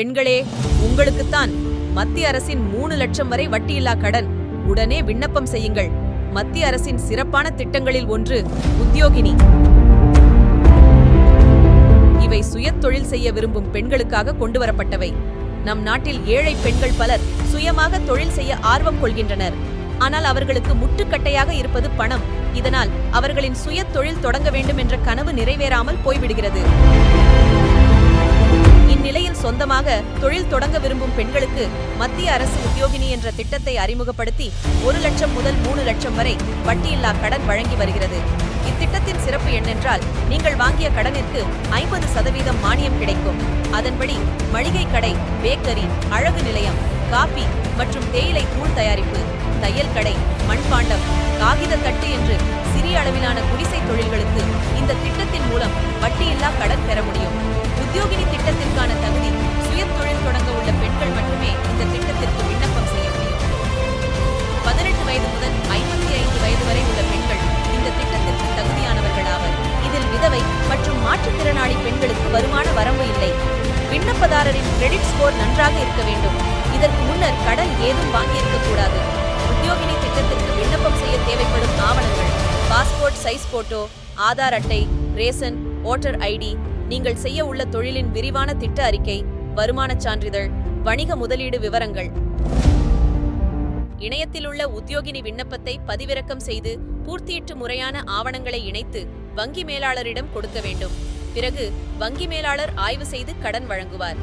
பெண்களே உங்களுக்குத்தான் மத்திய அரசின் மூணு லட்சம் வரை வட்டியில்லா கடன் உடனே விண்ணப்பம் செய்யுங்கள். மத்திய அரசின் சிறப்பான திட்டங்களில் ஒன்று உத்தியோகினி. இவை சுயத்தொழில் செய்ய விரும்பும் பெண்களுக்காக கொண்டுவரப்பட்டவை. நம் நாட்டில் ஏழை பெண்கள் பலர் சுயமாக தொழில் செய்ய ஆர்வம் கொள்கின்றனர். ஆனால் அவர்களுக்கு முட்டுக்கட்டையாக இருப்பது பணம். இதனால் அவர்களின் சுய தொழில் தொடங்க வேண்டும் என்ற கனவு நிறைவேறாமல் போய்விடுகிறது. இந்நிலையில் சொந்தமாக தொழில் தொடங்க விரும்பும் பெண்களுக்கு மத்திய அரசு உத்தியோகினி என்ற திட்டத்தை அறிமுகப்படுத்தி ஒரு லட்சம் முதல் மூணு லட்சம் வரை வட்டியில்லா கடன் வழங்கி வருகிறது. இத்திட்டத்தின் சிறப்பு என்னென்றால் நீங்கள் வாங்கிய கடனிற்கு ஐம்பது சதவீதம் மானியம் கிடைக்கும். அதன்படி மளிகை கடை பேக்கரி அழகு நிலையம் காபி மற்றும் தேயிலை தூள் தயாரிப்பு தையல் கடை மண்பாண்டம் காகித தட்டு என்று சிறிய அளவிலான குடிசை தொழில்களுக்கு இந்த திட்டத்தின் மூலம் வட்டியில்லா கடன் பெற முடியும். உத்தியோகினி திட்டத்திற்கான தகுதி சுய தொழில் தொடங்க உள்ள பெண்கள் மட்டுமே இந்த திட்டத்திற்கு விண்ணப்பம் செய்ய முடியும். பதினெட்டு வயது முதல் ஐம்பத்தி ஐந்து வயது வரை உள்ள பெண்கள் இந்த திட்டத்திற்கு தகுதியானவர்கள் ஆவர். இதில் விதவை மற்றும் மாற்றுத்திறனாளி பெண்களுக்கு வருமான வரம்பு இல்லை. விண்ணப்பதாரரின் கிரெடிட் ஸ்கோர் நன்றாக இருக்க வேண்டும். இதற்கு முன்னர் கடன் ஏதும் வாங்கியிருக்க கூடாது. உத்தியோகினி திட்டத்திற்கு விண்ணப்பம் செய்ய தேவைப்படும் ஆவணங்கள் பாஸ்போர்ட் சைஸ் போட்டோ ஆதார் அட்டை ரேசன் ஓட்டர் ஐடி நீங்கள் செய்ய உள்ள தொழிலின் விரிவான திட்ட அறிக்கை வருமானச் சான்றிதழ் வணிக முதலீடு விவரங்கள். இணையத்தில் உள்ள உத்தியோகினி விண்ணப்பத்தை பதிவிறக்கம் செய்து பூர்த்தியிட்டு முறையான ஆவணங்களை இணைத்து வங்கி மேலாளரிடம் கொடுக்க வேண்டும். பிறகு வங்கி மேலாளர் ஆய்வு செய்து கடன் வழங்குவார்.